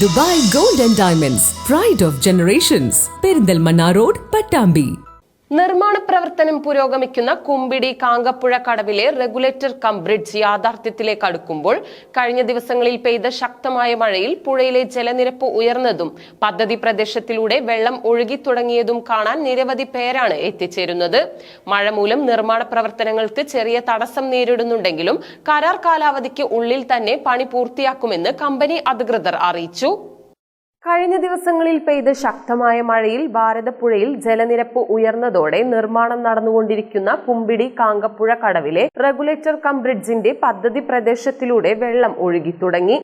Dubai Golden Diamonds, Pride of Generations, Pirindalmana Road, Pattambi. നിർമ്മാണ പ്രവർത്തനം പുരോഗമിക്കുന്ന കുമ്പിടി കാങ്കപ്പുഴ കടവിലെ റെഗുലേറ്റർ കം ബ്രിഡ്ജ് യാഥാർത്ഥ്യത്തിലേക്ക് അടുക്കുമ്പോൾ കഴിഞ്ഞ ദിവസങ്ങളിൽ പെയ്ത ശക്തമായ മഴയിൽ പുഴയിലെ ജലനിരപ്പ് ഉയർന്നതും പദ്ധതി പ്രദേശത്തിലൂടെ വെള്ളം ഒഴുകി തുടങ്ങിയതും കാണാൻ നിരവധി പേരാണ് എത്തിച്ചേരുന്നത്. മഴ മൂലം നിർമ്മാണ പ്രവർത്തനങ്ങൾക്ക് ചെറിയ തടസ്സം നേരിടുന്നുണ്ടെങ്കിലും കരാർ കാലാവധിക്ക് ഉള്ളിൽ തന്നെ പണി പൂർത്തിയാക്കുമെന്ന് കമ്പനി അധികൃതർ അറിയിച്ചു. കഴിഞ്ഞ ദിവസങ്ങളിൽ പെയ്ത ശക്തമായ മഴയിൽ ഭാരതപ്പുഴയിൽ ജലനിരപ്പ് ഉയർന്നതോടെ നിർമ്മാണം നടന്നുകൊണ്ടിരിക്കുന്ന കുമ്പിടി കാങ്കപ്പുഴ കടവിലെ റെഗുലേറ്റർ കം ബ്രിഡ്ജിന്റെ പദ്ധതി പ്രദേശത്തിലൂടെ വെള്ളം ഒഴുകി തുടങ്ങി.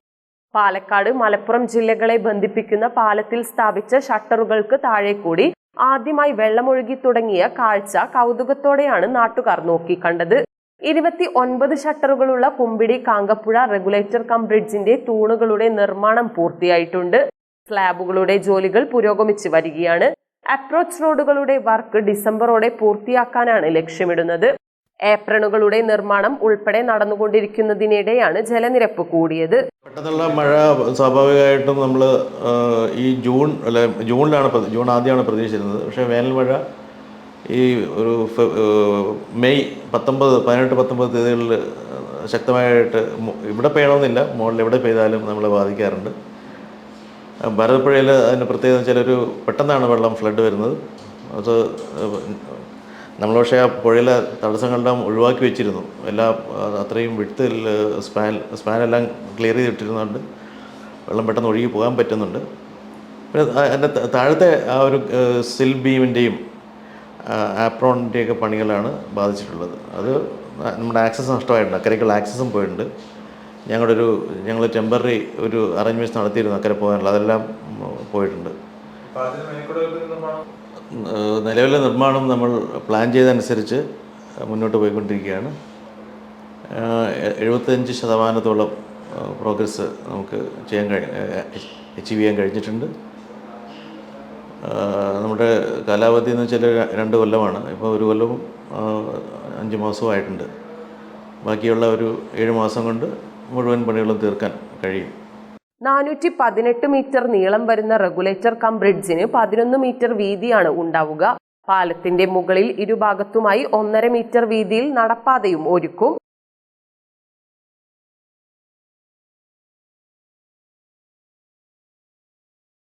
പാലക്കാട് മലപ്പുറം ജില്ലകളെ ബന്ധിപ്പിക്കുന്ന പാലത്തിൽ സ്ഥാപിച്ച ഷട്ടറുകൾക്ക് താഴെ കൂടി ആദ്യമായി വെള്ളമൊഴുകി തുടങ്ങിയ കാഴ്ച കൗതുകത്തോടെയാണ് നാട്ടുകാർ നോക്കിക്കണ്ടത്. ഇരുപത്തി ഒൻപത് ഷട്ടറുകളുള്ള കുമ്പിടി കാങ്കപ്പുഴ റെഗുലേറ്റർ കം ബ്രിഡ്ജിന്റെ തൂണുകളുടെ നിർമ്മാണം പൂർത്തിയായിട്ടുണ്ട്. സ്ലാബുകളുടെ ജോലികൾ പുരോഗമിച്ചു വരികയാണ്. അപ്രോച്ച് റോഡുകളുടെ വർക്ക് ഡിസംബറോടെ പൂർത്തിയാക്കാനാണ് ലക്ഷ്യമിടുന്നത്. ഏപ്രണുകളുടെ നിർമ്മാണം ഉൾപ്പെടെ നടന്നുകൊണ്ടിരിക്കുന്നതിനിടെയാണ് ജലനിരപ്പ് കൂടിയത്. പെട്ടെന്നുള്ള മഴ സ്വാഭാവികമായിട്ടും നമ്മൾ ഈ ജൂൺ അല്ല ജൂണിലാണ് ജൂൺ ആദ്യമാണ് പ്രതീക്ഷിച്ചിരുന്നത്. പക്ഷേ വേനൽ മഴ ഈ ഒരു മെയ് പത്തൊമ്പത് പതിനെട്ട് പത്തൊമ്പത് തീയതികളിൽ ശക്തമായിട്ട് ഇവിടെ പെയ്യണമെന്നില്ല മുകളിൽ എവിടെ പെയ്താലും നമ്മളെ ബാധിക്കാറുണ്ട്. ഭാരതപ്പുഴയിൽ അതിന് പ്രത്യേകത വെച്ചാൽ ഒരു പെട്ടെന്നാണ് വെള്ളം ഫ്ലഡ് വരുന്നത്. അത് നമ്മൾ പക്ഷേ ആ പുഴയിലെ തടസ്സങ്ങളെല്ലാം ഒഴിവാക്കി വെച്ചിരുന്നു. എല്ലാ അത് അത്രയും വിട്ടിൽ സ്പാൻ സ്പാനെല്ലാം ക്ലിയർ ചെയ്തിട്ടിരുന്നുണ്ട് വെള്ളം പെട്ടെന്ന് ഒഴുകി പോകാൻ പറ്റുന്നുണ്ട്. പിന്നെ അതിന്റെ താഴത്തെ ആ ഒരു സിൽ ബീമിന്റെയും ആപ്രോണിന്റെയൊക്കെ പണികളാണ് ബാധിച്ചിട്ടുള്ളത്. അത് നമ്മുടെ ആക്സസ് നഷ്ടമായിട്ടുണ്ട്. അക്കരയ്ക്കുള്ള ആക്സസും പോയിട്ടുണ്ട്. ഞങ്ങളുടെ ഒരു ഞങ്ങൾ ടെമ്പററി ഒരു അറേഞ്ച്മെന്റ്സ് നടത്തിയിരുന്നു അക്കരെ പോകാനുള്ള. അതെല്ലാം പോയിട്ടുണ്ട്. നിലവിലെ നിർമ്മാണം നമ്മൾ പ്ലാൻ ചെയ്തതനുസരിച്ച് മുന്നോട്ട് പോയിക്കൊണ്ടിരിക്കുകയാണ്. എഴുപത്തഞ്ച് ശതമാനത്തോളം പ്രോഗ്രസ് നമുക്ക് ചെയ്യാൻ കഴി അച്ചീവ് ചെയ്യാൻ കഴിഞ്ഞിട്ടുണ്ട്. നമ്മുടെ കാലാവധി എന്ന് വെച്ചാൽ രണ്ട് കൊല്ലമാണ്. ഇപ്പോൾ ഒരു കൊല്ലവും അഞ്ച് മാസവും ആയിട്ടുണ്ട്. ബാക്കിയുള്ള ഒരു ഏഴ് മാസം കൊണ്ട് മുഴുവൻ പണികളും തീർക്കാൻ കഴിയും. നാനൂറ്റി പതിനെട്ട് മീറ്റർ നീളം വരുന്ന റെഗുലേറ്റർ കം ബ്രിഡ്ജിന് പതിനൊന്ന് മീറ്റർ വീതിയാണ് ഉണ്ടാവുക. പാലത്തിന്റെ മുകളിൽ ഇരുഭാഗത്തുമായി ഒന്നര മീറ്റർ വീതിയിൽ നടപ്പാതയും ഒരുക്കും.